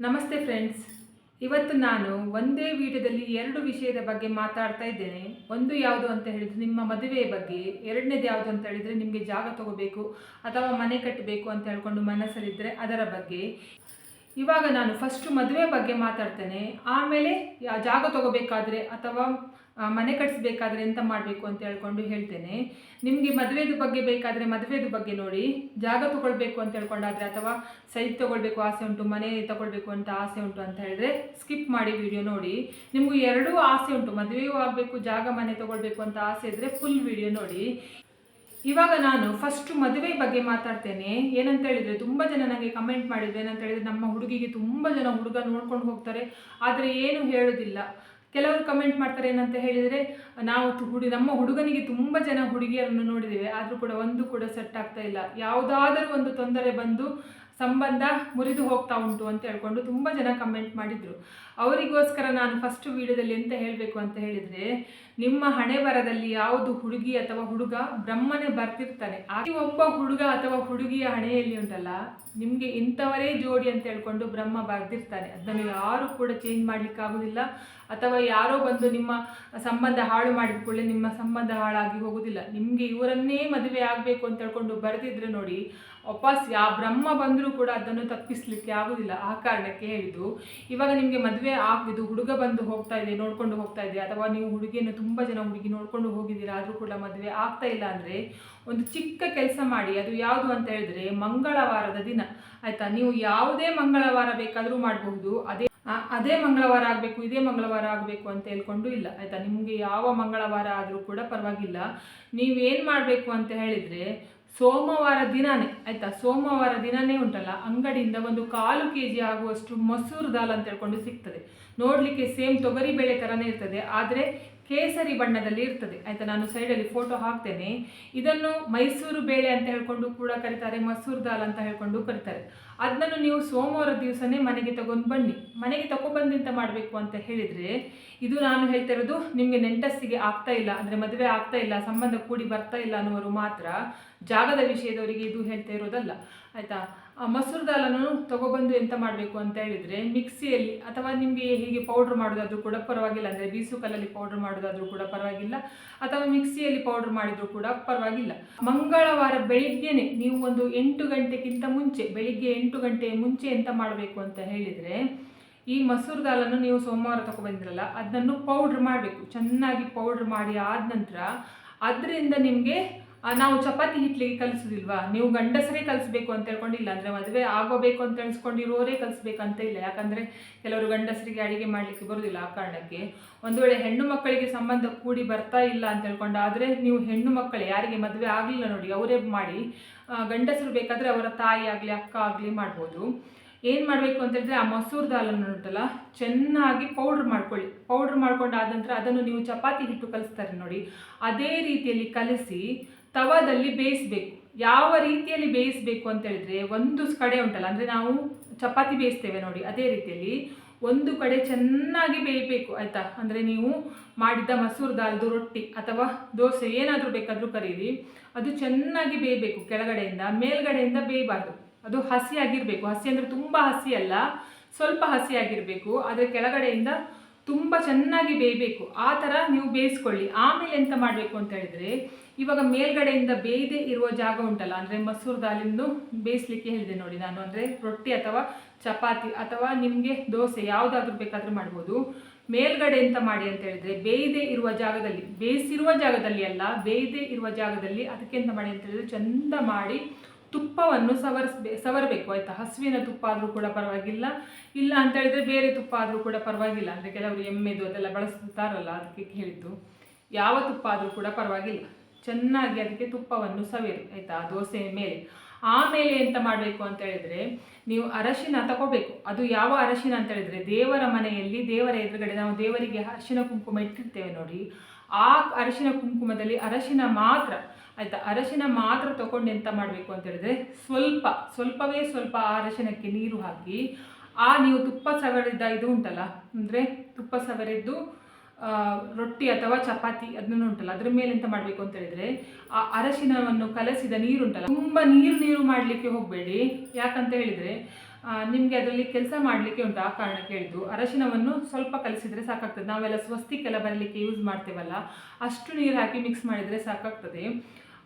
ನಮಸ್ತೆ ಫ್ರೆಂಡ್ಸ್. ಇವತ್ತು ನಾನು ಒಂದೇ ವಿಡಿಯೋದಲ್ಲಿ ಎರಡು ವಿಷಯದ ಬಗ್ಗೆ ಮಾತಾಡ್ತಾ ಇದ್ದೇನೆ. ಒಂದು ಯಾವುದು ಅಂತ ಹೇಳಿದ್ರೆ ನಿಮ್ಮ ಮದುವೆಯ ಬಗ್ಗೆ, ಎರಡನೇದು ಯಾವುದು ಅಂತ ಹೇಳಿದರೆ ನಿಮಗೆ ಜಾಗ ತಗೋಬೇಕು ಅಥವಾ ಮನೆ ಕಟ್ಟಬೇಕು ಅಂತ ಹೇಳ್ಕೊಂಡು ಮನಸ್ಸಲ್ಲಿದ್ದರೆ ಅದರ ಬಗ್ಗೆ. ಇವಾಗ ನಾನು ಫಸ್ಟು ಮದುವೆ ಬಗ್ಗೆ ಮಾತಾಡ್ತೇನೆ. ಆಮೇಲೆ ಜಾಗ ತಗೋಬೇಕಾದ್ರೆ ಅಥವಾ ಮನೆ ಕಟ್ಸ್ಬೇಕಾದ್ರೆ ಎಂತ ಮಾಡಬೇಕು ಅಂತ ಹೇಳ್ಕೊಂಡು ಹೇಳ್ತೇನೆ. ನಿಮಗೆ ಮದುವೆದು ಬಗ್ಗೆ ಬೇಕಾದರೆ ಮದುವೆದು ಬಗ್ಗೆ ನೋಡಿ. ಜಾಗ ತಗೊಳ್ಬೇಕು ಅಂತ ಹೇಳ್ಕೊಂಡಾದ್ರೆ ಅಥವಾ ಸೈಟ್ ತಗೊಳ್ಬೇಕು ಆಸೆ ಉಂಟು, ಮನೆ ತಗೊಳ್ಬೇಕು ಅಂತ ಆಸೆ ಉಂಟು ಅಂತ ಹೇಳಿದ್ರೆ ಸ್ಕಿಪ್ ಮಾಡಿ ವಿಡಿಯೋ ನೋಡಿ. ನಿಮಗೂ ಎರಡೂ ಆಸೆ ಉಂಟು, ಮದುವೆಯೂ ಆಗಬೇಕು, ಜಾಗ ಮನೆ ತಗೊಳ್ಬೇಕು ಅಂತ ಆಸೆ ಇದ್ದರೆ ಫುಲ್ ವಿಡಿಯೋ ನೋಡಿ. ಇವಾಗ ನಾನು ಫಸ್ಟ್ ಮದುವೆ ಬಗ್ಗೆ ಮಾತಾಡ್ತೇನೆ. ಏನಂತ ಹೇಳಿದ್ರೆ ತುಂಬ ಜನ ನನಗೆ ಕಮೆಂಟ್ ಮಾಡಿದ್ರು. ಏನಂತ ಹೇಳಿದ್ರೆ ನಮ್ಮ ಹುಡುಗಿಗೆ ತುಂಬ ಜನ ಹುಡುಗ ನೋಡ್ಕೊಂಡು ಹೋಗ್ತಾರೆ. ಆದರೆ ಏನು ಹೇಳೋದಿಲ್ಲ. ಕೆಲವರು ಕಮೆಂಟ್ ಮಾಡ್ತಾರೆ ಏನಂತ ಹೇಳಿದರೆ, ನಾವು ತು- ಹುಡಿ, ನಮ್ಮ ಹುಡುಗನಿಗೆ ತುಂಬ ಜನ ಹುಡುಗಿಯರನ್ನು ನೋಡಿದ್ದೇವೆ, ಆದರೂ ಕೂಡ ಒಂದು ಕೂಡ ಸೆಟ್ ಆಗ್ತಾ ಇಲ್ಲ. ಯಾವುದಾದರೂ ಒಂದು ತೊಂದರೆ ಬಂದು ಸಂಬಂಧ ಮುರಿದು ಹೋಗ್ತಾ ಉಂಟು ಅಂತ ಹೇಳ್ಕೊಂಡು ತುಂಬ ಜನ ಕಮೆಂಟ್ ಮಾಡಿದರು. ಅವರಿಗೋಸ್ಕರ ನಾನು ಫಸ್ಟ್ ವೀಡಿಯೋದಲ್ಲಿ ಎಂತ ಹೇಳಬೇಕು ಅಂತ ಹೇಳಿದರೆ ನಿಮ್ಮ ಹಣೆ ಬರದಲ್ಲಿ ಯಾವುದು ಹುಡುಗಿ ಅಥವಾ ಹುಡುಗ ಬ್ರಹ್ಮನೇ ಬರ್ತಿರ್ತಾನೆ. ಆ ಒಬ್ಬ ಹುಡುಗ ಅಥವಾ ಹುಡುಗಿಯ ಹಣೆಯಲ್ಲಿ ಉಂಟಲ್ಲ, ನಿಮಗೆ ಇಂಥವರೇ ಜೋಡಿ ಅಂತ ಹೇಳ್ಕೊಂಡು ಬ್ರಹ್ಮ ಬರ್ದಿರ್ತಾನೆ ಅದನ್ನು ಯಾರು ಕೂಡ ಚೇಂಜ್ ಮಾಡ್ಲಿಕ್ಕೆ ಆಗುದಿಲ್ಲ. ಅಥವಾ ಯಾರೋ ಬಂದು ನಿಮ್ಮ ಸಂಬಂಧ ಹಾಳು ಮಾಡಿದ ಕೂಡಲೇ ನಿಮ್ಮ ಸಂಬಂಧ ಹಾಳಾಗಿ ಹೋಗುದಿಲ್ಲ. ನಿಮಗೆ ಇವರನ್ನೇ ಮದುವೆ ಆಗಬೇಕು ಅಂತ ಹೇಳ್ಕೊಂಡು ಬರೆದಿದ್ರೆ ನೋಡಿ, ವಾಪಸ್ ಯಾವ ಬ್ರಹ್ಮ ಬಂದರೂ ಕೂಡ ಅದನ್ನು ತಪ್ಪಿಸ್ಲಿಕ್ಕೆ ಆಗುದಿಲ್ಲ. ಆ ಕಾರಣಕ್ಕೆ ಹೇಳಿದ್ದು, ಇವಾಗ ನಿಮಗೆ ಮದುವೆ ಆಗಿದ್ದು ಹುಡುಗ ಬಂದು ಹೋಗ್ತಾ ಇದೆ, ನೋಡ್ಕೊಂಡು ಹೋಗ್ತಾ ಇದೆ, ಅಥವಾ ನೀವು ಹುಡುಗಿಯನ್ನು ತುಂಬ ಜನ ಹುಡುಗಿ ನೋಡ್ಕೊಂಡು ಹೋಗಿದ್ದೀರಾ? ಆದರೂ ಕೂಡ ಮದುವೆ ಆಗ್ತಾ ಇಲ್ಲ ಅಂದರೆ ಒಂದು ಚಿಕ್ಕ ಕೆಲಸ ಮಾಡಿ, ಅದು ಯಾವುದು ಅಂತ ಹೇಳಿದ್ರೆ ಮಂಗಳವಾರದ ದಿನ. ಆಯಿತಾ? ನೀವು ಯಾವುದೇ ಮಂಗಳವಾರ ಬೇಕಾದರೂ ಮಾಡಬಹುದು. ಅದೇ ಅದೇ ಮಂಗಳವಾರ ಆಗಬೇಕು, ಇದೇ ಮಂಗಳವಾರ ಆಗಬೇಕು ಅಂತ ಹೇಳ್ಕೊಂಡು ಇಲ್ಲ. ಆಯಿತಾ? ನಿಮಗೆ ಯಾವ ಮಂಗಳವಾರ ಆದರೂ ಕೂಡ ಪರವಾಗಿಲ್ಲ. ನೀವೇನು ಮಾಡಬೇಕು ಅಂತ ಹೇಳಿದರೆ ಸೋಮವಾರ ದಿನಾನೇ, ಆಯಿತಾ? ಸೋಮವಾರ ದಿನನೇ ಉಂಟಲ್ಲ, ಅಂಗಡಿಯಿಂದ ಒಂದು ಕಾಲು ಕೆ ಜಿ ಆಗುವಷ್ಟು ಮಸೂರ್ ದಾಲ್ ಅಂತ ಹೇಳ್ಕೊಂಡು ಸಿಗ್ತದೆ. ನೋಡಲಿಕ್ಕೆ ಸೇಮ್ ತೊಗರಿ ಬೇಳೆ ಥರನೇ ಇರ್ತದೆ. ಆದರೆ ಕೇಸರಿ ಬಣ್ಣದಲ್ಲಿ ಇರ್ತದೆ. ಆಯಿತಾ, ನಾನು ಸೈಡಲ್ಲಿ ಫೋಟೋ ಹಾಕ್ತೇನೆ. ಇದನ್ನು ಮೈಸೂರು ಬೇಳೆ ಅಂತ ಹೇಳ್ಕೊಂಡು ಕೂಡ ಕರೀತಾರೆ, ಮಸೂರ್ ದಾಲ್ ಅಂತ ಹೇಳ್ಕೊಂಡು ಕರೀತಾರೆ. ಅದನ್ನು ನೀವು ಸೋಮವಾರ ದಿವಸನೇ ಮನೆಗೆ ತಗೊಂಡು ಬನ್ನಿ ಮನೆಗೆ ತಗೊಬಂದಿಂತ ಮಾಡಬೇಕು ಅಂತ ಹೇಳಿದರೆ, ಇದು ನಾನು ಹೇಳ್ತಾ ಇರೋದು ನಿಮಗೆ ನೆಂಟಸ್ಸಿಗೆ ಆಗ್ತಾ ಇಲ್ಲ, ಅಂದರೆ ಮದುವೆ ಆಗ್ತಾ ಇಲ್ಲ, ಸಂಬಂಧ ಕೂಡಿ ಬರ್ತಾ ಇಲ್ಲ ಅನ್ನೋರು ಮಾತ್ರ ಜಾಗದ ವಿಷಯದವರಿಗೆ ಇದು ಹೇಳ್ತಾ ಇರೋದಲ್ಲ. ಆಯಿತಾ ಮಸೂರ್ ದಾಲನ್ನು ತಗೊಬಂದು ಎಂತ ಮಾಡಬೇಕು ಅಂತ ಹೇಳಿದರೆ ಮಿಕ್ಸಿಯಲ್ಲಿ ಅಥವಾ ನಿಮಗೆ ಹೀಗೆ ಪೌಡ್ರ್ ಮಾಡೋದಾದರೂ ಕೂಡ ಪರವಾಗಿಲ್ಲ, ಅಂದರೆ ಬೀಸು ಕಲ್ಲಲ್ಲಿ ಪೌಡ್ರ್ ಮಾಡೋದಾದ್ರೂ ಕೂಡ ಪರವಾಗಿಲ್ಲ, ಅಥವಾ ಮಿಕ್ಸಿಯಲ್ಲಿ ಪೌಡ್ರ್ ಮಾಡಿದರೂ ಕೂಡ ಪರವಾಗಿಲ್ಲ. ಮಂಗಳವಾರ ಬೆಳಿಗ್ಗೆನೆ ನೀವು ಒಂದು ಎಂಟು ಗಂಟೆಗಿಂತ ಮುಂಚೆ, ಬೆಳಿಗ್ಗೆ ಎಂಟು ಗಂಟೆ ಮುಂಚೆ ಎಂತ ಮಾಡಬೇಕು ಅಂತ ಹೇಳಿದರೆ, ಈ ಮಸೂರು ದಾಲನ್ನು ನೀವು ಸೋಮವಾರ ತಗೊಬಂದಿರಲ್ಲ, ಅದನ್ನು ಪೌಡ್ರ್ ಮಾಡಬೇಕು. ಚೆನ್ನಾಗಿ ಪೌಡ್ರ್ ಮಾಡಿ ಆದ ನಂತರ, ಅದರಿಂದ ನಿಮಗೆ ನಾವು ಚಪಾತಿ ಹಿಟ್ಲಿಗೆ ಕಲಿಸೋದಿಲ್ವಾ? ನೀವು ಗಂಡಸರೇ ಕಲಿಸ್ಬೇಕು ಅಂತ ಹೇಳ್ಕೊಂಡಿಲ್ಲ, ಅಂದರೆ ಮದುವೆ ಆಗೋಬೇಕು ಅಂತ ಎಣಿಸ್ಕೊಂಡಿರೋರೇ ಕಲಿಸ್ಬೇಕಂತ ಇಲ್ಲ. ಯಾಕಂದರೆ ಕೆಲವರು ಗಂಡಸರಿಗೆ ಅಡುಗೆ ಮಾಡಲಿಕ್ಕೆ ಬರೋದಿಲ್ಲ ಆ ಕಾರಣಕ್ಕೆ. ಒಂದು ವೇಳೆ ಹೆಣ್ಣು ಮಕ್ಕಳಿಗೆ ಸಂಬಂಧ ಕೂಡಿ ಬರ್ತಾ ಇಲ್ಲ ಅಂತ ಹೇಳ್ಕೊಂಡು, ಆದರೆ ನೀವು ಹೆಣ್ಣು ಮಕ್ಕಳು, ಯಾರಿಗೆ ಮದುವೆ ಆಗಲಿಲ್ಲ ನೋಡಿ, ಅವರೇ ಮಾಡಿ ಗಂಡಸರು ಬೇಕಾದರೆ ಅವರ ತಾಯಿ ಆಗಲಿ, ಅಕ್ಕ ಆಗಲಿ ಮಾಡ್ಬೋದು. ಏನು ಮಾಡಬೇಕು ಅಂತ ಹೇಳಿದ್ರೆ, ಆ ಮಸೂರ್ ದಾಲನ್ನು ಉಂಟಲ್ಲ, ಚೆನ್ನಾಗಿ ಪೌಡ್ರ್ ಮಾಡ್ಕೊಳ್ಳಿ. ಪೌಡ್ರ್ ಮಾಡ್ಕೊಂಡು ಆದ ನಂತರ ಅದನ್ನು ನೀವು ಚಪಾತಿ ಹಿಟ್ಟು ಕಲಿಸ್ತಾರೆ ನೋಡಿ. ಅದೇ ರೀತಿಯಲ್ಲಿ ಕಲಿಸಿ ತವಾದಲ್ಲಿ ಬೇಯಿಸಬೇಕು. ಯಾವ ರೀತಿಯಲ್ಲಿ ಬೇಯಿಸಬೇಕು ಅಂತ ಹೇಳಿದ್ರೆ ಒಂದು ಕಡೆ ಉಂಟಲ್ಲ, ಅಂದರೆ ನಾವು ಚಪಾತಿ ಬೇಯಿಸ್ತೇವೆ ನೋಡಿ, ಅದೇ ರೀತಿಯಲ್ಲಿ ಒಂದು ಕಡೆ ಚೆನ್ನಾಗಿ ಬೇಯಬೇಕು ಆಯಿತಾ? ಅಂದರೆ ನೀವು ಮಾಡಿದ ಮಸೂರ್ ದಾಲ್ದು ರೊಟ್ಟಿ ಅಥವಾ ದೋಸೆ ಏನಾದರೂ ಬೇಕಾದರೂ ಕರೀರಿ. ಅದು ಚೆನ್ನಾಗಿ ಬೇಯಬೇಕು ಕೆಳಗಡೆಯಿಂದ, ಮೇಲ್ಗಡೆಯಿಂದ ಬೇಯಬಾರ್ದು. ಅದು ಹಸಿಯಾಗಿರಬೇಕು ಹಸಿ ಅಂದರೆ ತುಂಬ ಹಸಿ ಅಲ್ಲ, ಸ್ವಲ್ಪ ಹಸಿಯಾಗಿರಬೇಕು ಆದರೆ ಕೆಳಗಡೆಯಿಂದ ತುಂಬ ಚೆನ್ನಾಗಿ ಬೇಯಬೇಕು. ಆ ಥರ ನೀವು ಬೇಯಿಸ್ಕೊಳ್ಳಿ. ಆಮೇಲೆ ಎಂತ ಮಾಡಬೇಕು ಅಂತ ಹೇಳಿದರೆ, ಇವಾಗ ಮೇಲ್ಗಡೆಯಿಂದ ಬೇಯದೇ ಇರುವ ಜಾಗ ಉಂಟಲ್ಲ, ಅಂದರೆ ಮಸೂರ್ ದಾಲಿಂದು ಬೇಯಿಸ್ಲಿಕ್ಕೆ ಹೇಳಿದೆ ನೋಡಿ ನಾನು, ಅಂದರೆ ರೊಟ್ಟಿ ಅಥವಾ ಚಪಾತಿ ಅಥವಾ ನಿಮಗೆ ದೋಸೆ ಯಾವುದಾದ್ರೂ ಬೇಕಾದರೂ ಮಾಡ್ಬೋದು. ಮೇಲ್ಗಡೆ ಎಂತ ಮಾಡಿ ಅಂತ ಹೇಳಿದ್ರೆ, ಬೇಯದೇ ಇರುವ ಜಾಗದಲ್ಲಿ, ಬೇಯಿಸಿರುವ ಜಾಗದಲ್ಲಿ ಅಲ್ಲ, ಬೇಯದೇ ಇರುವ ಜಾಗದಲ್ಲಿ ಅದಕ್ಕೆ ಎಂತ ಮಾಡಿ ಅಂತ ಹೇಳಿದ್ರೆ, ಚಂದ ಮಾಡಿ ತುಪ್ಪವನ್ನು ಸವರಿಸ್ಬೇ, ಸವರಬೇಕು. ಆಯಿತಾ? ಹಸುವಿನ ತುಪ್ಪ ಆದರೂ ಕೂಡ ಪರವಾಗಿಲ್ಲ. ಇಲ್ಲ ಅಂತ ಹೇಳಿದ್ರೆ ಬೇರೆ ತುಪ್ಪ ಆದರೂ ಕೂಡ ಪರವಾಗಿಲ್ಲ. ಅಂದರೆ ಕೆಲವರು ಎಮ್ಮೆದು ಅದೆಲ್ಲ ಬಳಸ್ತಾರಲ್ಲ, ಅದಕ್ಕೆ ಹೇಳಿದ್ದು ಯಾವ ತುಪ್ಪ ಆದರೂ ಕೂಡ ಪರವಾಗಿಲ್ಲ. ಚೆನ್ನಾಗಿ ಅದಕ್ಕೆ ತುಪ್ಪವನ್ನು ಸವಿರಿ ಆಯಿತಾ? ದೋಸೆ ಮೇಲೆ. ಆಮೇಲೆ ಎಂತ ಮಾಡಬೇಕು ಅಂತ ಹೇಳಿದ್ರೆ, ನೀವು ಅರಶಿನ ತಗೋಬೇಕು ಅದು ಯಾವ ಅರಶಿನ ಅಂತ ಹೇಳಿದ್ರೆ, ದೇವರ ಮನೆಯಲ್ಲಿ ದೇವರ ಎದುರುಗಡೆ ನಾವು ದೇವರಿಗೆ ಅರಶಿನ ಕುಂಕುಮ ಇಟ್ಟಿರ್ತೇವೆ ನೋಡಿ. ಆ ಅರಿಶಿನ ಕುಂಕುಮದಲ್ಲಿ ಅರಶಿನ ಮಾತ್ರ, ಆಯಿತಾ? ಅರಶಿನ ಮಾತ್ರ ತಗೊಂಡು ಎಂತ ಮಾಡಬೇಕು ಅಂತ ಹೇಳಿದ್ರೆ ಸ್ವಲ್ಪ, ಸ್ವಲ್ಪವೇ ಸ್ವಲ್ಪ ಆ ಅರಶಿನಕ್ಕೆ ನೀರು ಹಾಕಿ, ಆ ನೀವು ತುಪ್ಪ ಸವರಿದ ಇದು ಉಂಟಲ್ಲ, ಅಂದರೆ ತುಪ್ಪ ಸವರಿದ್ದು ರೊಟ್ಟಿ ಅಥವಾ ಚಪಾತಿ ಅದನ್ನು ಉಂಟಲ್ಲ, ಅದ್ರ ಮೇಲೆ ಎಂತ ಮಾಡಬೇಕು ಅಂತ ಹೇಳಿದ್ರೆ ಆ ಅರಶಿನವನ್ನು ಕಲಸಿದ ನೀರುಂಟಲ್ಲ, ತುಂಬ ನೀರು ನೀರು ಮಾಡಲಿಕ್ಕೆ ಹೋಗಬೇಡಿ. ಯಾಕಂತ ಹೇಳಿದರೆ ನಿಮಗೆ ಅದರಲ್ಲಿ ಕೆಲಸ ಮಾಡಲಿಕ್ಕೆ ಉಂಟು ಆ ಕಾರಣ ಹೇಳಿದ್ದು ಅರಶಿನವನ್ನು ಸ್ವಲ್ಪ ಕಲಿಸಿದ್ರೆ ಸಾಕಾಗ್ತದೆ. ನಾವೆಲ್ಲ ಸ್ವಸ್ತಿಕೆಲ್ಲ ಬರಲಿಕ್ಕೆ ಯೂಸ್ ಮಾಡ್ತೇವಲ್ಲ, ಅಷ್ಟು ನೀರು ಹಾಕಿ ಮಿಕ್ಸ್ ಮಾಡಿದರೆ ಸಾಕಾಗ್ತದೆ.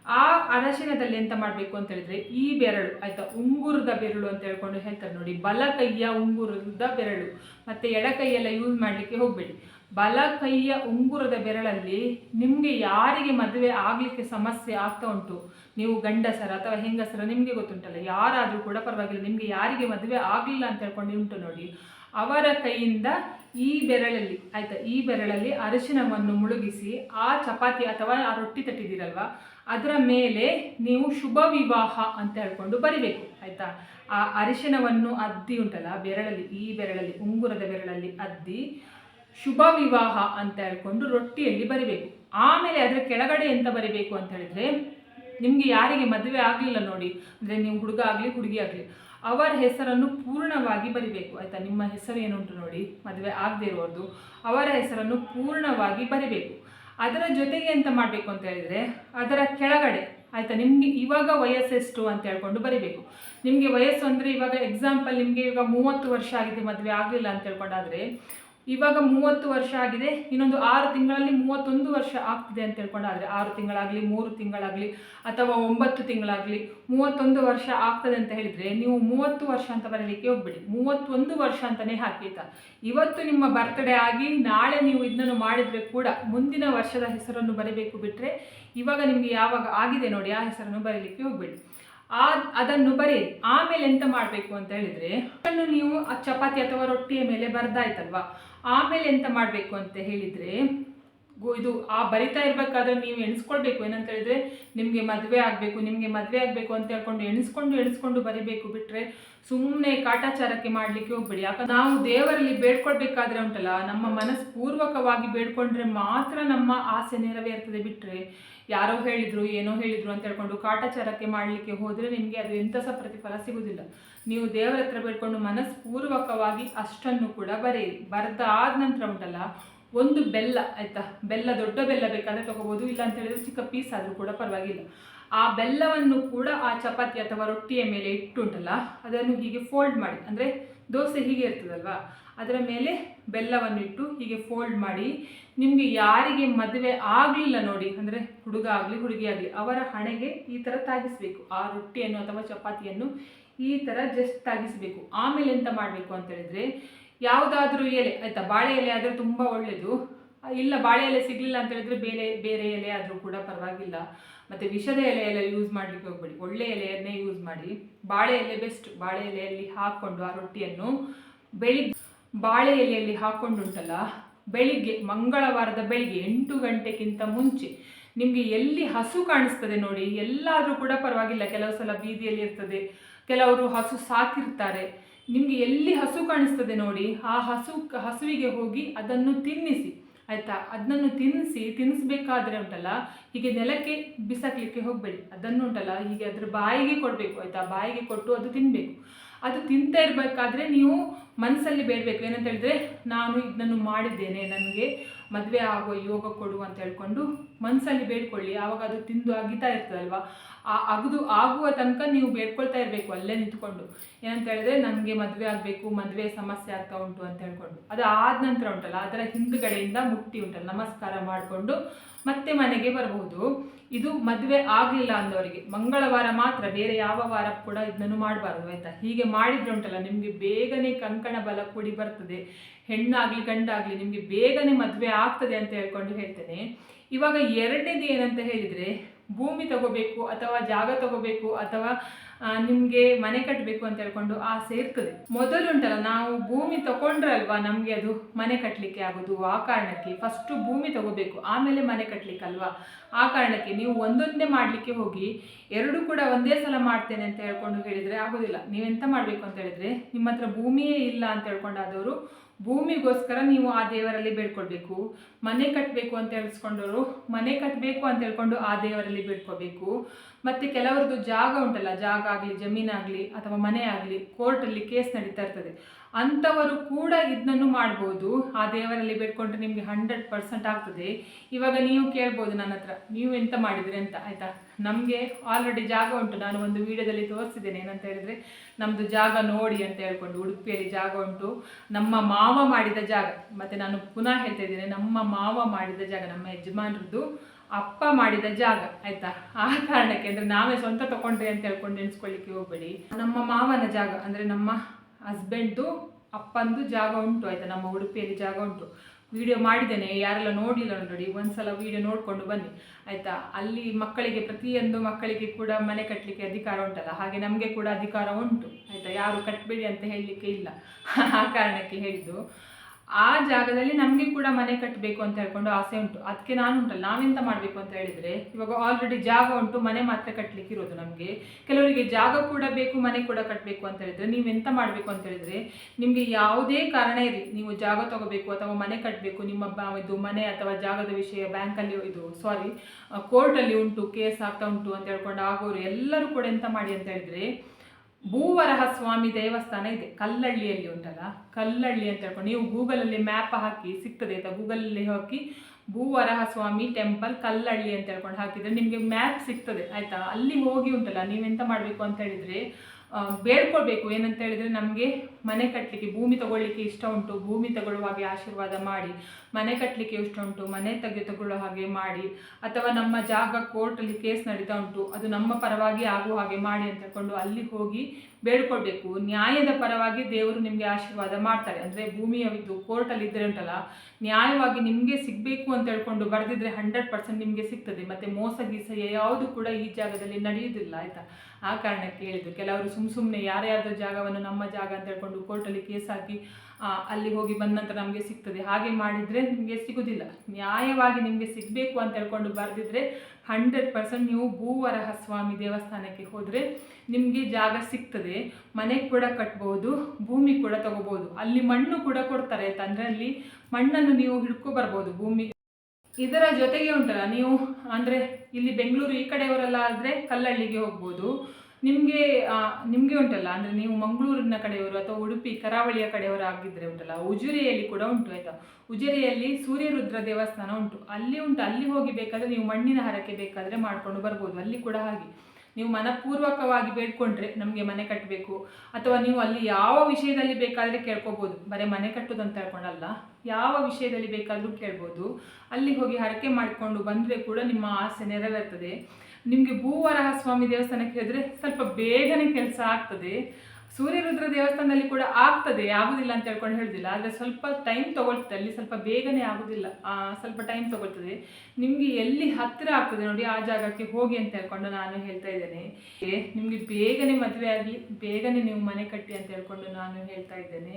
ಆ ಅರಶಿನದಲ್ಲಿ ಎಂತ ಮಾಡಬೇಕು ಅಂತ ಹೇಳಿದ್ರೆ, ಈ ಬೆರಳು, ಆಯ್ತಾ, ಉಂಗುರದ ಬೆರಳು ಅಂತ ಹೇಳ್ಕೊಂಡು ಹೇಳ್ತಾರೆ ನೋಡಿ. ಬಲ ಕೈಯ ಉಂಗುರದ ಬೆರಳು. ಮತ್ತೆ ಎಡ ಕೈಯೆಲ್ಲ ಯೂಸ್ ಮಾಡಲಿಕ್ಕೆ ಹೋಗಬೇಡಿ. ಬಲ ಕೈಯ ಉಂಗುರದ ಬೆರಳಲ್ಲಿ ನಿಮಗೆ ಯಾರಿಗೆ ಮದುವೆ ಆಗಲಿಕ್ಕೆ ಸಮಸ್ಯೆ ಆಗ್ತಾ ಉಂಟು ನೀವು ಗಂಡಸರ ಅಥವಾ ಹೆಂಗಸರ, ನಿಮಗೆ ಗೊತ್ತುಂಟಲ್ಲ, ಯಾರಾದರೂ ಕೂಡ ಪರವಾಗಿಲ್ಲ, ನಿಮಗೆ ಯಾರಿಗೆ ಮದುವೆ ಆಗಲಿಲ್ಲ ಅಂತ ಹೇಳ್ಕೊಂಡು ಉಂಟು ನೋಡಿ. ಅವರ ಕೈಯಿಂದ ಈ ಬೆರಳಲ್ಲಿ, ಆಯಿತಾ, ಈ ಬೆರಳಲ್ಲಿ ಅರಿಶಿನವನ್ನು ಮುಳುಗಿಸಿ ಆ ಚಪಾತಿ ಅಥವಾ ಆ ರೊಟ್ಟಿ ತಟ್ಟಿದ್ದೀರಲ್ವ, ಅದರ ಮೇಲೆ ನೀವು ಶುಭ ವಿವಾಹ ಅಂತ ಹೇಳ್ಕೊಂಡು ಬರಿಬೇಕು, ಆಯಿತಾ. ಆ ಅರಿಶಿನವನ್ನು ಅದ್ದಿ ಉಂಟಲ್ಲ ಬೆರಳಲ್ಲಿ, ಈ ಬೆರಳಲ್ಲಿ, ಉಂಗುರದ ಬೆರಳಲ್ಲಿ ಅದ್ದಿ ಶುಭ ವಿವಾಹ ಅಂತ ಹೇಳ್ಕೊಂಡು ರೊಟ್ಟಿಯಲ್ಲಿ ಬರಿಬೇಕು. ಆಮೇಲೆ ಅದರ ಕೆಳಗಡೆ ಎಂತ ಬರಿಬೇಕು ಅಂತ ಹೇಳಿದ್ರೆ ನಿಮಗೆ ಯಾರಿಗೆ ಮದುವೆ ಆಗಲಿಲ್ಲ ನೋಡಿ, ಅಂದರೆ ನೀವು ಹುಡುಗ ಆಗಲಿ, ಹುಡುಗಿ ಆಗಲಿ, ಅವರ ಹೆಸರನ್ನು ಪೂರ್ಣವಾಗಿ ಬರಿಬೇಕು. ಆಯಿತಾ? ನಿಮ್ಮ ಹೆಸರು ಏನುಂಟು ನೋಡಿ, ಮದುವೆ ಆಗದೆ ಇರೋರ್ದು, ಅವರ ಹೆಸರನ್ನು ಪೂರ್ಣವಾಗಿ ಬರಿಬೇಕು. ಅದರ ಜೊತೆಗೆ ಎಂತ ಮಾಡಬೇಕು ಅಂತ ಹೇಳಿದರೆ, ಅದರ ಕೆಳಗಡೆ, ಆಯಿತಾ? ನಿಮಗೆ ಇವಾಗ ವಯಸ್ಸೆಷ್ಟು ಅಂತ ಹೇಳ್ಕೊಂಡು ಬರಿಬೇಕು. ನಿಮಗೆ ವಯಸ್ಸು ಅಂದರೆ ಇವಾಗ ಎಕ್ಸಾಂಪಲ್ ನಿಮಗೆ ಇವಾಗ ಮೂವತ್ತು ವರ್ಷ ಆಗಿದೆ, ಮದುವೆ ಆಗಲಿಲ್ಲ ಅಂತ ಹೇಳ್ಕೊಂಡಾದರೆ ಇವಾಗ ಮೂವತ್ತು ವರ್ಷ ಆಗಿದೆ. ಇನ್ನೊಂದು ಆರು ತಿಂಗಳಲ್ಲಿ ಮೂವತ್ತೊಂದು ವರ್ಷ ಆಗ್ತಿದೆ ಅಂತ ತಿಳ್ಕೊಂಡಾದರೆ ಆರು ತಿಂಗಳಾಗಲಿ, ಮೂರು ತಿಂಗಳಾಗಲಿ ಅಥವಾ ಒಂಬತ್ತು ತಿಂಗಳಾಗಲಿ ಮೂವತ್ತೊಂದು ವರ್ಷ ಆಗ್ತದೆ ಅಂತ ಹೇಳಿದರೆ ನೀವು ಮೂವತ್ತು ವರ್ಷ ಅಂತ ಬರಲಿಕ್ಕೆ ಹೋಗ್ಬೇಡಿ. ಮೂವತ್ತೊಂದು ವರ್ಷ ಅಂತಲೇ ಹಾಕಿ ಇವತ್ತು ನಿಮ್ಮ ಬರ್ತ್ಡೇ ಆಗಿ ನಾಳೆ ನೀವು ಇದನ್ನು ಮಾಡಿದರೆ ಕೂಡ ಮುಂದಿನ ವರ್ಷದ ಹೆಸರನ್ನು ಬರೀಬೇಕು ಬಿಟ್ಟರೆ ಇವಾಗ ನಿಮಗೆ ಯಾವಾಗ ಆಗಿದೆ ನೋಡಿ, ಆ ಹೆಸರನ್ನು ಬರೀಲಿಕ್ಕೆ ಹೋಗಬೇಡಿ. ಆ ಅದನ್ನು ಬರೆಯಿರಿ ಆಮೇಲೆ ಎಂತ ಮಾಡಬೇಕು ಅಂತ ಹೇಳಿದರೆ, ಅದನ್ನು ನೀವು ಆ ಚಪಾತಿ ಅಥವಾ ರೊಟ್ಟಿಯ ಮೇಲೆ ಬರ್ದಾಯ್ತಲ್ವಾ? ಆಮೇಲೆ ಎಂತ ಮಾಡಬೇಕು ಅಂತ ಹೇಳಿದರೆ ಇದು ಆ ಬರಿತಾ ಇರಬೇಕಾದ್ರೆ ನೀವು ಎಣಿಸ್ಕೊಳ್ಬೇಕು. ಏನಂತ ಹೇಳಿದ್ರೆ ನಿಮಗೆ ಮದುವೆ ಆಗಬೇಕು, ನಿಮಗೆ ಮದುವೆ ಆಗಬೇಕು ಅಂತ ಹೇಳ್ಕೊಂಡು ಎಣಿಸ್ಕೊಂಡು ಎಣಿಸ್ಕೊಂಡು ಬರಿಬೇಕು ಬಿಟ್ಟರೆ ಸುಮ್ಮನೆ ಕಾಟಾಚಾರಕ್ಕೆ ಮಾಡಲಿಕ್ಕೆ ಹೋಗ್ಬೇಡಿ. ಯಾಕಂದ್ರೆ ನಾವು ದೇವರಲ್ಲಿ ಬೇಡ್ಕೊಳ್ಬೇಕಾದ್ರೆ ಉಂಟಲ್ಲ, ನಮ್ಮ ಮನಸ್ಪೂರ್ವಕವಾಗಿ ಬೇಡ್ಕೊಂಡ್ರೆ ಮಾತ್ರ ನಮ್ಮ ಆಸೆ ನೆರವೇರ್ತದೆ ಬಿಟ್ಟರೆ ಯಾರೋ ಹೇಳಿದ್ರು, ಏನೋ ಹೇಳಿದ್ರು ಅಂತ ಹೇಳ್ಕೊಂಡು ಕಾಟಾಚಾರಕ್ಕೆ ಮಾಡಲಿಕ್ಕೆ ಹೋದರೆ ನಿಮಗೆ ಅದು ಎಂಥ ಸಹ ಪ್ರತಿಫಲ ಸಿಗುವುದಿಲ್ಲ ನೀವು ದೇವರ ಹತ್ರ ಬೇಡ್ಕೊಂಡು ಮನಸ್ಪೂರ್ವಕವಾಗಿ ಅಷ್ಟನ್ನು ಕೂಡ ಬರೆಯಿರಿ. ಬರೆದಾದ ನಂತರ ಉಂಟಲ್ಲ ಒಂದು ಬೆಲ್ಲ, ಆಯಿತಾ? ಬೆಲ್ಲ, ದೊಡ್ಡ ಬೆಲ್ಲ ಬೇಕಾದರೆ ತಗೋಬೋದು. ಇಲ್ಲ ಅಂತ ಹೇಳಿದ್ರೆ ಚಿಕ್ಕ ಪೀಸ್ ಆದರೂ ಕೂಡ ಪರವಾಗಿಲ್ಲ. ಆ ಬೆಲ್ಲವನ್ನು ಕೂಡ ಆ ಚಪಾತಿ ಅಥವಾ ರೊಟ್ಟಿಯ ಮೇಲೆ ಇಟ್ಟುಂಟಲ್ಲ, ಅದನ್ನು ಹೀಗೆ ಫೋಲ್ಡ್ ಮಾಡಿ. ಅಂದರೆ ದೋಸೆ ಹೀಗೆ ಇರ್ತದಲ್ವಾ? ಅದರ ಮೇಲೆ ಬೆಲ್ಲವನ್ನು ಇಟ್ಟು ಹೀಗೆ ಫೋಲ್ಡ್ ಮಾಡಿ. ನಿಮಗೆ ಯಾರಿಗೆ ಮದುವೆ ಆಗಲಿಲ್ಲ ನೋಡಿ, ಅಂದರೆ ಹುಡುಗ ಆಗಲಿ, ಹುಡುಗಿ ಆಗಲಿ, ಅವರ ಹಣೆಗೆ ಈ ಥರ ತಾಗಿಸ್ಬೇಕು. ಆ ರೊಟ್ಟಿಯನ್ನು ಅಥವಾ ಚಪಾತಿಯನ್ನು ಈ ಥರ ಜಸ್ಟ್ ತಾಗಿಸಬೇಕು. ಆಮೇಲೆ ಎಂತ ಮಾಡಬೇಕು ಅಂತ ಹೇಳಿದ್ರೆ ಯಾವುದಾದ್ರೂ ಎಲೆ, ಆಯಿತಾ, ಬಾಳೆ ಎಲೆ ಆದರೆ ತುಂಬ ಒಳ್ಳೆಯದು ಇಲ್ಲ, ಬಾಳೆ ಎಲೆ ಸಿಗಲಿಲ್ಲ ಅಂತ ಹೇಳಿದ್ರೆ ಬೇರೆ ಬೇರೆ ಎಲೆ ಆದರೂ ಕೂಡ ಪರವಾಗಿಲ್ಲ. ಮತ್ತು ವಿಷದ ಎಲೆ ಎಲ್ಲ ಯೂಸ್ ಮಾಡಲಿಕ್ಕೆ ಹೋಗ್ಬೇಡಿ. ಒಳ್ಳೆ ಎಲೆಯನ್ನೇ ಯೂಸ್ ಮಾಡಿ. ಬಾಳೆ ಎಲೆ ಬೆಸ್ಟ್ ಬಾಳೆ ಎಲೆಯಲ್ಲಿ ಹಾಕ್ಕೊಂಡು ಆ ರೊಟ್ಟಿಯನ್ನು ಬೆಳಿಗ್ಗೆ, ಬಾಳೆ ಎಲೆಯಲ್ಲಿ ಹಾಕ್ಕೊಂಡುಂಟಲ್ಲ, ಬೆಳಿಗ್ಗೆ, ಮಂಗಳವಾರದ ಬೆಳಿಗ್ಗೆ ಎಂಟು ಗಂಟೆಗಿಂತ ಮುಂಚೆ ನಿಮಗೆ ಎಲ್ಲಿ ಹಸು ಕಾಣಿಸ್ತದೆ ನೋಡಿ, ಎಲ್ಲಾದರೂ ಕೂಡ ಪರವಾಗಿಲ್ಲ. ಕೆಲವು ಸಲ ಬೀದಿಯಲ್ಲಿ ಇರ್ತದೆ, ಕೆಲವರು ಹಸು ಸಾಕಿರ್ತಾರೆ. ನಿಮಗೆ ಎಲ್ಲಿ ಹಸು ಕಾಣಿಸ್ತದೆ ನೋಡಿ, ಆ ಹಸು ಹಸುವಿಗೆ ಹೋಗಿ ಅದನ್ನು ತಿನ್ನಿಸಿ. ಆಯಿತಾ? ಅದನ್ನು ತಿನ್ನಿಸಿ, ತಿನ್ನಿಸ್ಬೇಕಾದ್ರೆ ಉಂಟಲ್ಲ, ಹೀಗೆ ನೆಲಕ್ಕೆ ಬಿಸಾಕಲಿಕ್ಕೆ ಹೋಗಬೇಡಿ. ಅದನ್ನು ಉಂಟಲ್ಲ, ಹೀಗೆ ಅದ್ರ ಬಾಯಿಗೆ ಕೊಡಬೇಕು, ಆಯಿತಾ? ಬಾಯಿಗೆ ಕೊಟ್ಟು ಅದು ತಿನ್ನಬೇಕು ಅದು ತಿಂತಾ ಇರಬೇಕಾದ್ರೆ ನೀವು ಮನಸ್ಸಲ್ಲಿ ಬೇಡಬೇಕು. ಏನಂತ ಹೇಳಿದ್ರೆ, ನಾನು ಇದನ್ನು ಮಾಡಿದ್ದೇನೆ, ನನಗೆ ಮದುವೆ ಆಗೋ ಯೋಗ ಕೊಡು ಅಂತ ಹೇಳ್ಕೊಂಡು ಮನಸ್ಸಲ್ಲಿ ಬೇಡ್ಕೊಳ್ಳಿ. ಆವಾಗ ಅದು ತಿಂದು ಅಗಿತಾ ಇರ್ತದಲ್ವಾ? ಆ ಅಗದು ಆಗುವ ತನಕ ನೀವು ಬೇಡ್ಕೊಳ್ತಾ ಇರಬೇಕು, ಅಲ್ಲೇ ನಿಂತ್ಕೊಂಡು. ಏನಂತ ಹೇಳಿದ್ರೆ ನನಗೆ ಮದುವೆ ಆಗಬೇಕು, ಮದುವೆ ಸಮಸ್ಯೆ ಆಗ್ತಾ ಉಂಟು ಅಂತ ಹೇಳ್ಕೊಂಡು. ಅದು ಆದ ನಂತರ ಉಂಟಲ್ಲ, ಅದರ ಹಿಂದುಗಡೆಯಿಂದ ಮುಟ್ಟಿ ಉಂಟಲ್ಲ, ನಮಸ್ಕಾರ ಮಾಡಿಕೊಂಡು ಮತ್ತೆ ಮನೆಗೆ ಬರಬಹುದು. ಇದು ಮದುವೆ ಆಗಲಿಲ್ಲ ಅಂದವರಿಗೆ, ಮಂಗಳವಾರ ಮಾತ್ರ, ಬೇರೆ ಯಾವ ವಾರ ಕೂಡ ಇದನ್ನು ಮಾಡಬಾರ್ದು, ಆಯಿತಾ? ಹೀಗೆ ಮಾಡಿದ್ರೆ ಉಂಟಲ್ಲ, ನಿಮಗೆ ಬೇಗನೆ ಕಂಕಣ ಬಲ ಕೂಡಿ ಬರ್ತದೆ. ಹೆಣ್ಣಾಗಲಿ, ಗಂಡಾಗಲಿ ನಿಮಗೆ ಬೇಗನೆ ಮದುವೆ ಆಗ್ತದೆ ಅಂತ ಹೇಳ್ಕೊಂಡು ಹೇಳ್ತೇನೆ. ಇವಾಗ ಎರಡನೇದು ಏನಂತ ಹೇಳಿದರೆ, ಭೂಮಿ ತಗೋಬೇಕು ಅಥವಾ ಜಾಗ ತಗೋಬೇಕು ಅಥವಾ ನಿಮಗೆ ಮನೆ ಕಟ್ಟಬೇಕು ಅಂತ ಹೇಳ್ಕೊಂಡು ಆಸೆ ಇರ್ತದೆ ಮೊದಲು ಉಂಟಲ್ಲ, ನಾವು ಭೂಮಿ ತಗೊಂಡ್ರಲ್ವಾ ನಮಗೆ ಅದು ಮನೆ ಕಟ್ಟಲಿಕ್ಕೆ ಆಗೋದು ಆ ಕಾರಣಕ್ಕೆ. ಫಸ್ಟು ಭೂಮಿ ತಗೋಬೇಕು, ಆಮೇಲೆ ಮನೆ ಕಟ್ಟಲಿಕ್ಕೆ ಅಲ್ವಾ ಆ ಕಾರಣಕ್ಕೆ. ನೀವು ಒಂದೊಂದೇ ಮಾಡಲಿಕ್ಕೆ ಹೋಗಿ, ಎರಡು ಕೂಡ ಒಂದೇ ಸಲ ಮಾಡ್ತೇನೆ ಅಂತ ಹೇಳ್ಕೊಂಡು ಹೇಳಿದರೆ ಆಗೋದಿಲ್ಲ. ನೀವೆಂತ ಮಾಡಬೇಕು ಅಂತ ಹೇಳಿದರೆ, ನಿಮ್ಮ ಹತ್ರ ಭೂಮಿಯೇ ಇಲ್ಲ ಅಂತ ಹೇಳ್ಕೊಂಡಾದವರು ಭೂಮಿಗೋಸ್ಕರ ನೀವು ಆ ದೇವರಲ್ಲಿ ಬೇಡ್ಕೊಳ್ಬೇಕು, ಮನೆ ಕಟ್ಟಬೇಕು ಅಂತ ಹೇಳಿಸ್ಕೊಂಡವರು ಮನೆ ಕಟ್ಟಬೇಕು ಅಂತ ಹೇಳ್ಕೊಂಡು ಆ ದೇವರಲ್ಲಿ ಬೇಡ್ಕೋಬೇಕು ಮತ್ತು ಕೆಲವರದ್ದು ಜಾಗ ಉಂಟಲ್ಲ, ಜಾಗ ಆಗಲಿ ಜಮೀನಾಗಲಿ ಅಥವಾ ಮನೆ ಆಗಲಿ, ಕೋರ್ಟಲ್ಲಿ ಕೇಸ್ ನಡೀತಾ ಇರ್ತದೆ. ಅಂಥವರು ಕೂಡ ಇದನ್ನು ಮಾಡ್ಬೋದು. ಆ ದೇವರಲ್ಲಿ ಬೇಡ್ಕೊಂಡ್ರೆ ನಿಮಗೆ ಹಂಡ್ರೆಡ್ ಪರ್ಸೆಂಟ್ ಆಗ್ತದೆ. ಇವಾಗ ನೀವು ಕೇಳ್ಬೋದು ನನ್ನ ಹತ್ರ, ನೀವು ಎಂತ ಮಾಡಿದ್ರಿ ಅಂತ, ಆಯಿತಾ? ನಮಗೆ ಆಲ್ರೆಡಿ ಜಾಗ ಉಂಟು. ನಾನು ಒಂದು ವಿಡಿಯೋದಲ್ಲಿ ತೋರಿಸಿದ್ದೇನೆ. ಏನಂತ ಹೇಳಿದರೆ ನಮ್ಮದು ಜಾಗ ನೋಡಿ ಅಂತ ಹೇಳ್ಕೊಂಡು ಉಡುಪಿಯಲ್ಲಿ ಜಾಗ ಉಂಟು. ನಮ್ಮ ಮಾವ ಮಾಡಿದ ಜಾಗ. ಮತ್ತು ನಾನು ಪುನಃ ಹೇಳ್ತಾ ಇದ್ದೇನೆ, ನಮ್ಮ ಮಾವ ಮಾಡಿದ ಜಾಗ, ನಮ್ಮ ಯಜಮಾನ್ರದ್ದು ಅಪ್ಪ ಮಾಡಿದ ಜಾಗ, ಆಯ್ತಾ? ಆ ಕಾರಣಕ್ಕೆ ಅಂದರೆ ನಾವೇ ಸ್ವಂತ ತಗೊಂಡ್ರಿ ಅಂತ ಹೇಳ್ಕೊಂಡು ನೆನೆಸ್ಕೊಳ್ಳಿಕ್ಕೆ ಹೋಗ್ಬೇಡಿ. ನಮ್ಮ ಮಾವನ ಜಾಗ ಅಂದರೆ ನಮ್ಮ ಹಸ್ಬೆಂಡ್ದು ಅಪ್ಪಂದು ಜಾಗ ಉಂಟು, ಆಯ್ತಾ? ನಮ್ಮ ಉಡುಪಿಯಲ್ಲಿ ಜಾಗ ಉಂಟು. ವಿಡಿಯೋ ಮಾಡಿದ್ದೇನೆ, ಯಾರೆಲ್ಲ ನೋಡಲಿಲ್ಲ ನೋಡಿ, ಒಂದ್ಸಲ ವಿಡಿಯೋ ನೋಡಿಕೊಂಡು ಬನ್ನಿ, ಆಯಿತಾ? ಅಲ್ಲಿ ಮಕ್ಕಳಿಗೆ, ಪ್ರತಿಯೊಂದು ಮಕ್ಕಳಿಗೆ ಕೂಡ ಮನೆ ಕಟ್ಟಲಿಕ್ಕೆ ಅಧಿಕಾರ ಉಂಟಲ್ಲ, ಹಾಗೆ ನಮಗೆ ಕೂಡ ಅಧಿಕಾರ ಉಂಟು, ಆಯಿತಾ? ಯಾರು ಕಟ್ಟಬೇಡಿ ಅಂತ ಹೇಳಲಿಕ್ಕೆ ಇಲ್ಲ, ಆ ಕಾರಣಕ್ಕೆ ಹೇಳಿದ್ದು. ಆ ಜಾಗದಲ್ಲಿ ನಮಗೆ ಕೂಡ ಮನೆ ಕಟ್ಟಬೇಕು ಅಂತ ಹೇಳ್ಕೊಂಡು ಆಸೆ ಉಂಟು. ಅದಕ್ಕೆ ನಾನು ಉಂಟಲ್ಲ, ನಾವೆಂತ ಮಾಡಬೇಕು ಅಂತ ಹೇಳಿದರೆ, ಇವಾಗ ಆಲ್ರೆಡಿ ಜಾಗ ಉಂಟು, ಮನೆ ಮಾತ್ರ ಕಟ್ಟಲಿಕ್ಕೆ ಇರೋದು ನಮಗೆ. ಕೆಲವರಿಗೆ ಜಾಗ ಕೂಡ ಬೇಕು, ಮನೆ ಕೂಡ ಕಟ್ಟಬೇಕು ಅಂತ ಹೇಳಿದರೆ ಎಂತ ಮಾಡಬೇಕು ಅಂತ ಹೇಳಿದರೆ, ನಿಮಗೆ ಯಾವುದೇ ಕಾರಣ ಇರಲಿ. ನೀವು ಜಾಗ ತಗೋಬೇಕು ಅಥವಾ ಮನೆ ಕಟ್ಟಬೇಕು ನಿಮ್ಮ ಇದು ಮನೆ ಅಥವಾ ಜಾಗದ ವಿಷಯ ಬ್ಯಾಂಕಲ್ಲಿ ಇದು ಸಾರಿ ಕೋರ್ಟಲ್ಲಿ ಉಂಟು ಕೇಸ್ ಆಗ್ತಾ ಉಂಟು ಅಂತ ಹೇಳ್ಕೊಂಡು ಆಗೋರು ಎಲ್ಲರೂ ಕೂಡ ಎಂತ ಮಾಡಿ ಅಂತ ಹೇಳಿದರೆ ಭೂವರಹ ಸ್ವಾಮಿ ದೇವಸ್ಥಾನ ಇದೆ. ಕಲ್ಲಳ್ಳಿಯಲ್ಲಿ ಉಂಟಲ್ಲ? ಕಲ್ಲಳ್ಳಿ ಅಂತ ಹೇಳ್ಕೊಂಡು ನೀವು ಗೂಗಲಲ್ಲಿ ಮ್ಯಾಪ್ ಹಾಕಿ ಸಿಗ್ತದೆ ಆಯಿತಾ ಗೂಗಲಲ್ಲಿ ಹಾಕಿ ಭೂವರಹ ಸ್ವಾಮಿ ಟೆಂಪಲ್ ಕಲ್ಲಳ್ಳಿ ಅಂತ ಹೇಳ್ಕೊಂಡು ಹಾಕಿದ್ರೆ ನಿಮಗೆ ಮ್ಯಾಪ್ ಸಿಗ್ತದೆ, ಆಯಿತಾ? ಅಲ್ಲಿ ಹೋಗಿ ಉಂಟಲ್ಲ, ನೀವೆಂತ ಮಾಡಬೇಕು ಅಂತ ಹೇಳಿದರೆ ಬೇಡ್ಕೊಳ್ಬೇಕು. ಏನಂತ ಹೇಳಿದರೆ ನಮಗೆ ಮನೆ ಕಟ್ಟಲಿಕ್ಕೆ ಭೂಮಿ ತಗೊಳ್ಳಿಕ್ಕೆ ಇಷ್ಟ ಉಂಟು, ಭೂಮಿ ತಗೊಳ್ಳುವ ಹಾಗೆ ಆಶೀರ್ವಾದ ಮಾಡಿ, ಮನೆ ಕಟ್ಟಲಿಕ್ಕೆ ಇಷ್ಟ ಉಂಟು, ಮನೆ ತೆಗೆ ತಗೊಳ್ಳೋ ಹಾಗೆ ಮಾಡಿ, ಅಥವಾ ನಮ್ಮ ಜಾಗ ಕೋರ್ಟಲ್ಲಿ ಕೇಸ್ ನಡೀತಾ ಉಂಟು, ಅದು ನಮ್ಮ ಪರವಾಗಿ ಆಗುವ ಹಾಗೆ ಮಾಡಿ ಅಂತ ಹೇಳ್ಕೊಂಡು ಅಲ್ಲಿ ಹೋಗಿ ಬೇಡ್ಕೊಡ್ಬೇಕು ನ್ಯಾಯದ ಪರವಾಗಿ ದೇವರು ನಿಮಗೆ ಆಶೀರ್ವಾದ ಮಾಡ್ತಾರೆ. ಅಂದರೆ ಭೂಮಿಯ ಇದು ಕೋರ್ಟಲ್ಲಿ ಇದ್ದರೆ ಉಂಟಲ್ಲ, ನ್ಯಾಯವಾಗಿ ನಿಮಗೆ ಸಿಗಬೇಕು ಅಂತ ಹೇಳ್ಕೊಂಡು ಬರೆದಿದ್ರೆ ಹಂಡ್ರೆಡ್ ಪರ್ಸೆಂಟ್ ನಿಮಗೆ ಸಿಗ್ತದೆ. ಮತ್ತು ಮೋಸ ಗೀಸ ಯಾವುದು ಕೂಡ ಈ ಜಾಗದಲ್ಲಿ ನಡೆಯುವುದಿಲ್ಲ, ಆಯಿತಾ? ಆ ಕಾರಣಕ್ಕೆ ಹೇಳಿದ್ದು. ಕೆಲವರು ಸುಮ್ಮ ಸುಮ್ಮನೆ ಯಾರ್ಯಾರ್ದೋ ಜಾಗವನ್ನು ನಮ್ಮ ಜಾಗ ಅಂತ ಹೇಳ್ಕೊಂಡು ಕೋರ್ಟಲ್ಲಿ ಕೇಸ್ ಹಾಕಿ ಅಲ್ಲಿ ಹೋಗಿ ಬಂದ ನಂತರ ನಮಗೆ ಸಿಗ್ತದೆ. ಹಾಗೆ ಮಾಡಿದರೆ ನಿಮಗೆ ಸಿಗೋದಿಲ್ಲ. ನ್ಯಾಯವಾಗಿ ನಿಮಗೆ ಸಿಗಬೇಕು ಅಂತ ಹೇಳ್ಕೊಂಡು ಬರೆದಿದ್ರೆ ಹಂಡ್ರೆಡ್ ಪರ್ಸೆಂಟ್ ನೀವು ಭೂವರಹ ಸ್ವಾಮಿ ದೇವಸ್ಥಾನಕ್ಕೆ ಹೋದರೆ ನಿಮಗೆ ಜಾಗ ಸಿಗ್ತದೆ. ಮನೆ ಕೂಡ ಕಟ್ಬೋದು, ಭೂಮಿ ಕೂಡ ತಗೋಬೋದು. ಅಲ್ಲಿ ಮಣ್ಣು ಕೂಡ ಕೊಡ್ತಾರೆ ತಂದರೆ ಅಲ್ಲಿ ಮಣ್ಣನ್ನು ನೀವು ಹಿಡ್ಕೊ ಬರ್ಬೋದು ಭೂಮಿ. ಇದರ ಜೊತೆಗೆ ಉಂಟಲ್ಲ, ನೀವು ಅಂದರೆ ಇಲ್ಲಿ ಬೆಂಗಳೂರು ಈ ಕಡೆಯವರೆಲ್ಲ ಆದರೆ ಕಲ್ಲಳ್ಳಿಗೆ ಹೋಗ್ಬೋದು. ನಿಮಗೆ ನಿಮಗೆ ಉಂಟಲ್ಲ? ಅಂದರೆ ನೀವು ಮಂಗಳೂರಿನ ಕಡೆಯವರು ಅಥವಾ ಉಡುಪಿ, ಕರಾವಳಿಯ ಕಡೆಯವರು ಆಗಿದ್ದರೆ ಉಂಟಲ್ಲ, ಉಜಿರೆಯಲ್ಲಿ ಕೂಡ ಉಂಟು, ಆಯಿತಾ? ಉಜಿರೆಯಲ್ಲಿ ಸೂರ್ಯರುದ್ರ ದೇವಸ್ಥಾನ ಉಂಟು. ಅಲ್ಲಿ ಉಂಟು. ಅಲ್ಲಿ ಹೋಗಿ ಬೇಕಾದರೆ ನೀವು ಮಣ್ಣಿನ ಹರಕೆ ಬೇಕಾದರೆ ಮಾಡ್ಕೊಂಡು ಬರ್ಬೋದು. ಅಲ್ಲಿ ಕೂಡ ಹಾಗೆ. ನೀವು ಮನಪೂರ್ವಕವಾಗಿ ಬೇಡ್ಕೊಂಡ್ರೆ ನಮಗೆ ಮನೆ ಕಟ್ಟಬೇಕು ಅಥವಾ ನೀವು ಅಲ್ಲಿ ಯಾವ ವಿಷಯದಲ್ಲಿ ಬೇಕಾದರೆ ಕೇಳ್ಕೊಬೋದು. ಬರೀ ಮನೆ ಕಟ್ಟೋದು ಅಂತ ಹೇಳ್ಕೊಂಡಲ್ಲ. ಯಾವ ವಿಷಯದಲ್ಲಿ ಬೇಕಾದರೂ ಕೇಳ್ಬೋದು. ಅಲ್ಲಿ ಹೋಗಿ ಹರಕೆ ಮಾಡಿಕೊಂಡು ಬಂದರೆ ಕೂಡ ನಿಮ್ಮ ಆಸೆ ನೆರವೇರ್ತದೆ. ನಿಮಗೆ ಭೂವರಹ ಸ್ವಾಮಿ ದೇವಸ್ಥಾನಕ್ಕೆ ಹೇಳಿದ್ರೆ ಸ್ವಲ್ಪ ಬೇಗನೆ ಕೆಲಸ ಆಗ್ತದೆ. ಸೂರ್ಯರುದ್ರ ದೇವಸ್ಥಾನದಲ್ಲಿ ಕೂಡ ಆಗ್ತದೆ, ಆಗುದಿಲ್ಲ ಅಂತ ಹೇಳ್ಕೊಂಡು ಹೇಳುದಿಲ್ಲ. ಆದರೆ ಸ್ವಲ್ಪ ಟೈಮ್ ತಗೊಳ್ತದೆ, ಅಲ್ಲಿ ಸ್ವಲ್ಪ ಬೇಗನೆ ಆಗುದಿಲ್ಲ. ಸ್ವಲ್ಪ ಟೈಮ್ ತಗೊಳ್ತದೆ. ನಿಮಗೆ ಎಲ್ಲಿ ಹತ್ತಿರ ಆಗ್ತದೆ ನೋಡಿ, ಆ ಜಾಗಕ್ಕೆ ಹೋಗಿ ಅಂತ ಹೇಳ್ಕೊಂಡು ನಾನು ಹೇಳ್ತಾ ಇದ್ದೇನೆ. ನಿಮಗೆ ಬೇಗನೆ ಮದುವೆ ಆಗಲಿ, ಬೇಗನೆ ನೀವು ಮನೆ ಕಟ್ಟಿ ಅಂತ ಹೇಳ್ಕೊಂಡು ನಾನು ಹೇಳ್ತಾ ಇದ್ದೇನೆ.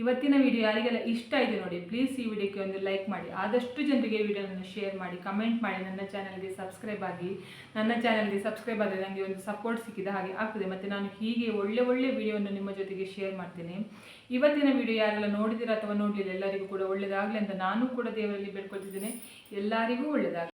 ಇವತ್ತಿನ ವಿಡಿಯೋ ಯಾರಿಗೆಲ್ಲ ಇಷ್ಟ ಇದೆ ನೋಡಿ ಪ್ಲೀಸ್ ಈ ವಿಡಿಯೋಕ್ಕೆ ಒಂದು ಲೈಕ್ ಮಾಡಿ. ಆದಷ್ಟು ಜನರಿಗೆ ಈ ಶೇರ್ ಮಾಡಿ ಕಮೆಂಟ್ ಮಾಡಿ. ನನ್ನ ಚಾನಲ್ಗೆ ಸಬ್ಸ್ಕ್ರೈಬ್ ಆಗಿ, ನನ್ನ ಚಾನಲ್ಗೆ ಸಬ್ಸ್ಕ್ರೈಬ್ ಆದರೆ ನನಗೆ ಒಂದು ಸಪೋರ್ಟ್ ಸಿಕ್ಕಿದ ಹಾಗೆ ಆಗ್ತದೆ. ಮತ್ತು ನಾನು ಹೀಗೆ ಒಳ್ಳೆ ಒಳ್ಳೆ ವಿಡಿಯೋವನ್ನು ನಿಮ್ಮ ಜೊತೆಗೆ ಶೇರ್ ಮಾಡ್ತೇನೆ. ಇವತ್ತಿನ ವಿಡಿಯೋ ಯಾರೆಲ್ಲ ನೋಡಿದಿರ ಅಥವಾ ನೋಡಲಿಲ್ಲ, ಎಲ್ಲರಿಗೂ ಕೂಡ ಒಳ್ಳೆಯದಾಗಲಿ ಅಂತ ನಾನು ಕೂಡ ದೇವರಲ್ಲಿ ಬೇಡ್ಕೊಳ್ತಿದ್ದೇನೆ. ಎಲ್ಲರಿಗೂ ಒಳ್ಳೆಯದಾಗಲಿ